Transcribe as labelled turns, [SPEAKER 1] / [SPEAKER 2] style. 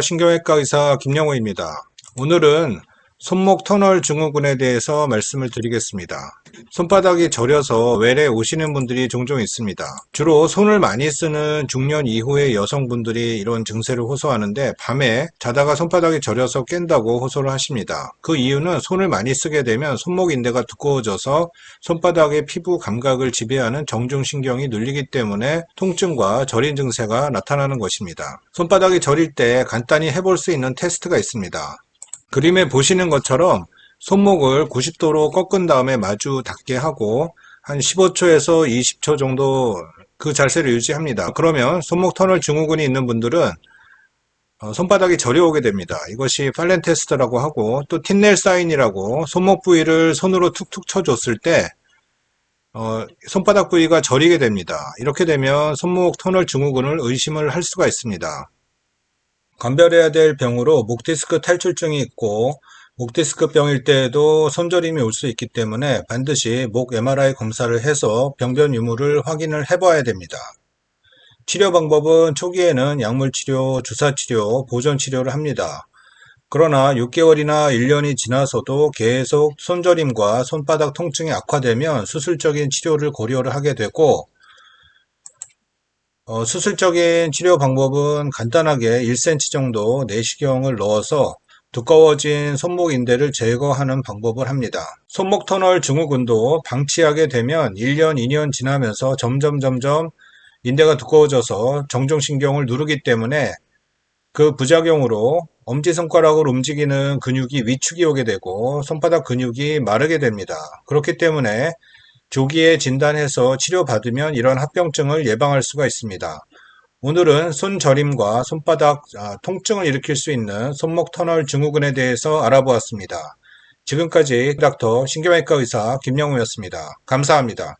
[SPEAKER 1] 신경외과 의사 김영호입니다. 오늘은 손목 터널 증후군에 대해서 말씀을 드리겠습니다. 손바닥이 저려서 외래 오시는 분들이 종종 있습니다. 주로 손을 많이 쓰는 중년 이후의 여성분들이 이런 증세를 호소하는데 밤에 자다가 손바닥이 저려서 깬다고 호소를 하십니다. 그 이유는 손을 많이 쓰게 되면 손목 인대가 두꺼워져서 손바닥의 피부 감각을 지배하는 정중신경이 눌리기 때문에 통증과 저린 증세가 나타나는 것입니다. 손바닥이 저릴 때 간단히 해볼 수 있는 테스트가 있습니다. 그림에 보시는 것처럼 손목을 90도로 꺾은 다음에 마주 닿게 하고 한 15초에서 20초 정도 그 자세를 유지합니다. 그러면 손목 터널 증후군이 있는 분들은 어, 손바닥이 저려오게 됩니다. 이것이 팔렌 테스트라고 하고 또 틴넬 사인이라고 손목 부위를 손으로 툭툭 쳐줬을 때 어, 손바닥 부위가 저리게 됩니다. 이렇게 되면 손목 터널 증후군을 의심을 할 수가 있습니다. 감별해야 될 병으로 목디스크 탈출증이 있고 목디스크 병일 때에도 손저림이 올 수 있기 때문에 반드시 목 MRI 검사를 해서 병변 유무를 확인을 해봐야 됩니다. 치료 방법은 초기에는 약물 치료, 주사 치료, 보존 치료를 합니다. 그러나 6개월이나 1년이 지나서도 계속 손저림과 손바닥 통증이 악화되면 수술적인 치료를 고려를 하게 되고 어, 수술적인 치료 방법은 간단하게 1cm 정도 내시경을 넣어서 두꺼워진 손목 인대를 제거하는 방법을 합니다. 손목 터널 증후군도 방치하게 되면 1년, 2년 지나면서 점점 점점 인대가 두꺼워져서 정중신경을 누르기 때문에 그 부작용으로 엄지손가락을 움직이는 근육이 위축이 오게 되고 손바닥 근육이 마르게 됩니다. 그렇기 때문에 조기에 진단해서 치료받으면 이런 합병증을 예방할 수가 있습니다. 오늘은 손저림과 손바닥 아, 통증을 일으킬 수 있는 손목 터널 증후군에 대해서 알아보았습니다. 지금까지 닥터 신경외과 의사 김영우였습니다. 감사합니다.